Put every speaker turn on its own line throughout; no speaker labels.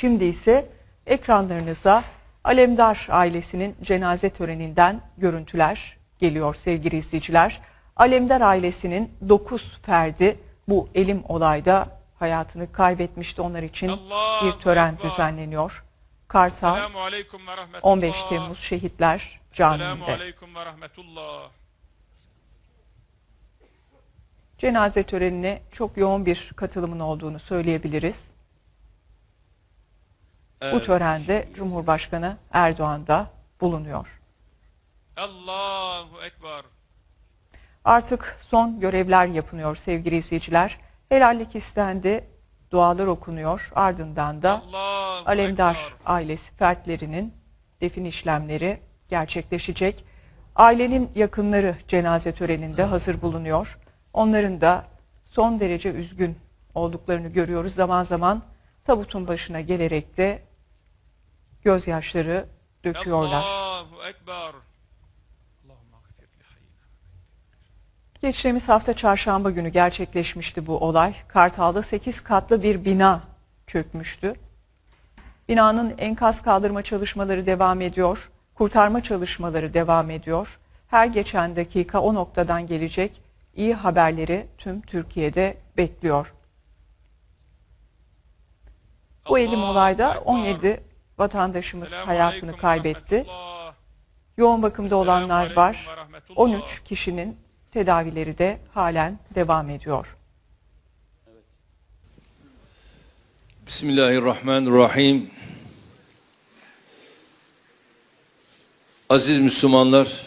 Şimdi ise ekranlarınıza Alemdar ailesinin cenaze töreninden görüntüler geliyor sevgili izleyiciler. Alemdar ailesinin 9 ferdi bu elim olayda hayatını kaybetmişti. Onlar için
Allahu
bir tören
Ekber.
düzenleniyor. Kartal
Selamun aleyküm ve rahmetullah.
15 Temmuz Şehitler Camii'nde. Cenaze törenine çok yoğun bir katılımın olduğunu söyleyebiliriz. Bu törende Cumhurbaşkanı Erdoğan da bulunuyor.
Allahu Ekber.
Artık son görevler yapılıyor sevgili izleyiciler. Helallik istendi, dualar okunuyor. Ardından da
Allahu
Alemdar
Ekber.
ailesi fertlerinin defin işlemleri gerçekleşecek. Ailenin yakınları cenaze töreninde hazır bulunuyor. Onların da son derece üzgün olduklarını görüyoruz. Zaman zaman tabutun başına gelerek de gözyaşları döküyorlar. Geçtiğimiz hafta çarşamba günü gerçekleşmişti bu olay. Kartal'da 8 katlı bir bina çökmüştü. Binanın enkaz kaldırma çalışmaları devam ediyor. Kurtarma çalışmaları devam ediyor. Her geçen dakika o noktadan gelecek iyi haberleri tüm Türkiye'de bekliyor. Bu elim olayda
Ekber.
17 vatandaşımız hayatını kaybetti. Yoğun bakımda olanlar var.
ve rahmetullah.
13 kişinin tedavileri de halen devam ediyor.
Bismillahirrahmanirrahim. Aziz Müslümanlar,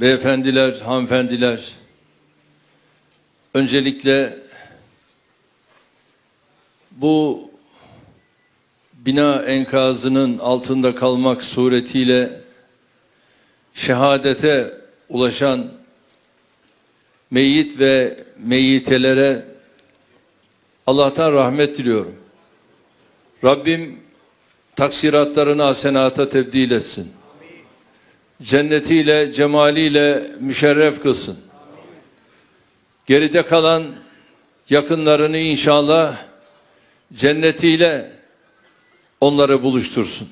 beyefendiler, hanımefendiler, öncelikle bu bina enkazının altında kalmak suretiyle şehadete ulaşan meyyit ve meyyitelere Allah'tan rahmet diliyorum. Rabbim taksiratlarını hasenata tebdil etsin. Cennetiyle, cemaliyle müşerref kılsın. Geride kalan yakınlarını inşallah cennetiyle onları buluştursun.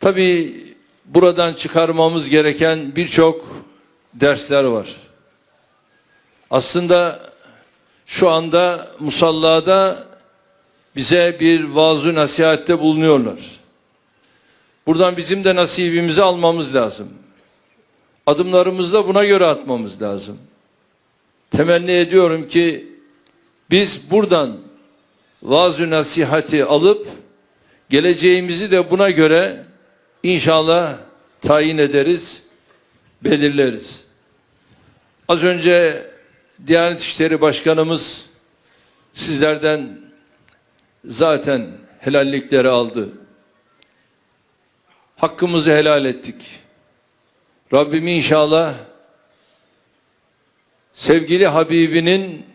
Tabii buradan çıkarmamız gereken birçok dersler var. Aslında şu anda musallada bize bir vaaz nasihatte bulunuyorlar. Buradan bizim de nasibimizi almamız lazım. Adımlarımızı da buna göre atmamız lazım. Temenni ediyorum ki biz buradan vaaz nasihati alıp geleceğimizi de buna göre inşallah tayin ederiz, belirleriz. Az önce Diyanet İşleri Başkanımız sizlerden zaten helallikleri aldı. Hakkımızı helal ettik. Rabbim inşallah sevgili Habibinin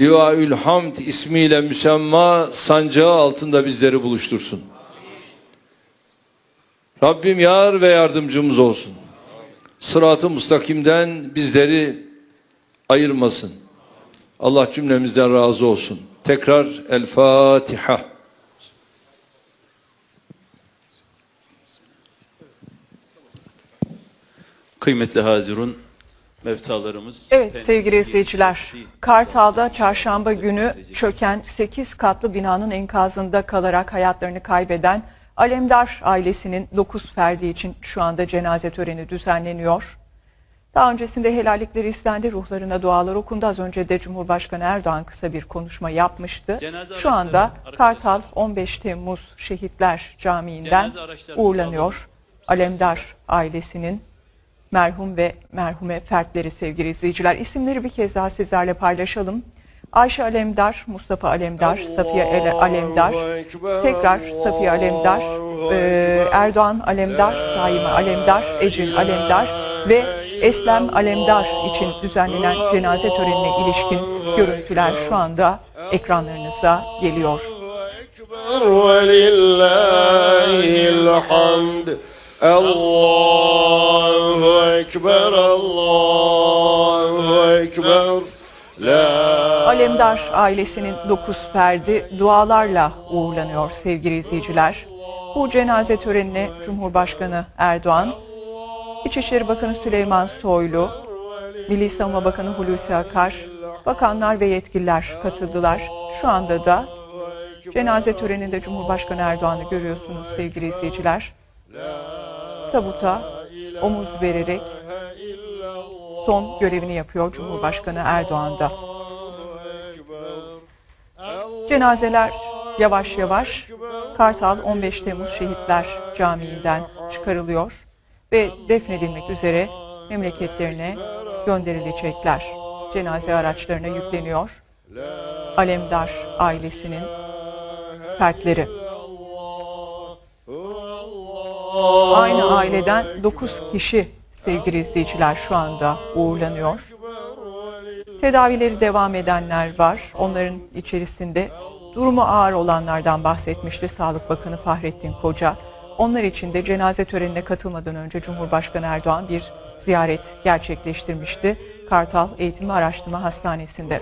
Livaül Hamd ismiyle müsemma sancağı altında bizleri buluştursun. Rabbim yar ve yardımcımız olsun. Sırat-ı mustakimden bizleri ayırmasın. Allah cümlemizden razı olsun. Tekrar El Fatiha.
Kıymetli Hazirun, mevtalarımız...
Evet sevgili izleyiciler, Kartal'da çarşamba günü çöken 8 katlı binanın enkazında kalarak hayatlarını kaybeden Alemdar ailesinin 9 ferdi için şu anda cenaze töreni düzenleniyor. Daha öncesinde helallikleri istendi, ruhlarına dualar okundu. Az önce de Cumhurbaşkanı Erdoğan kısa bir konuşma yapmıştı.
Cenaze
Şu anda Kartal 15 Temmuz Şehitler Camii'nden uğurlanıyor. Alemdar ailesinin merhum ve merhume fertleri sevgili izleyiciler. İsimleri bir kez daha sizlerle paylaşalım. Ayşe Alemdar, Mustafa Alemdar, Allah Safiye Ele Alemdar, Ekber, tekrar Safiye Alemdar, e, Erdoğan Alemdar, Saime Alemdar, Ecin Alemdar ve Eslem Alemdar için düzenlenen cenaze törenine ilişkin görüntüler şu anda ekranlarınıza geliyor.
Ekber Allahu Ekber, Allahu Ekber. La
Alemdar ailesinin dokuz perdi dualarla uğurlanıyor sevgili izleyiciler. Bu cenaze törenine Cumhurbaşkanı Erdoğan, İçişleri Bakanı Süleyman Soylu, Milli Savunma Bakanı Hulusi Akar, bakanlar ve yetkililer katıldılar. Şu anda da cenaze töreninde Cumhurbaşkanı Erdoğan'ı görüyorsunuz sevgili izleyiciler. Tabuta omuz vererek son görevini yapıyor Cumhurbaşkanı Erdoğan da. Cenazeler yavaş yavaş Kartal 15 Temmuz Şehitler Camii'nden çıkarılıyor ve defnedilmek üzere memleketlerine gönderilecekler. Cenaze araçlarına yükleniyor. Alemdar ailesinin fertleri. Aynı aileden 9 kişi sevgili izleyiciler şu anda uğurlanıyor. Tedavileri devam edenler var. Onların içerisinde durumu ağır olanlardan bahsetmişti Sağlık Bakanı Fahrettin Koca. Onlar için de cenaze törenine katılmadan önce Cumhurbaşkanı Erdoğan bir ziyaret gerçekleştirmişti. Kartal Eğitim ve Araştırma Hastanesi'nde.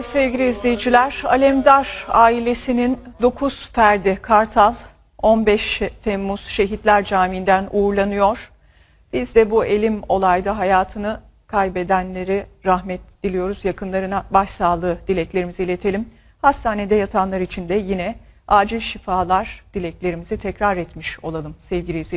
Evet sevgili izleyiciler, Alemdar ailesinin 9 ferdi Kartal 15 Temmuz Şehitler Camii'nden uğurlanıyor. Biz de bu elim olayda hayatını kaybedenleri rahmet diliyoruz. Yakınlarına başsağlığı dileklerimizi iletelim. Hastanede yatanlar için de yine acil şifalar dileklerimizi tekrar etmiş olalım sevgili izleyiciler.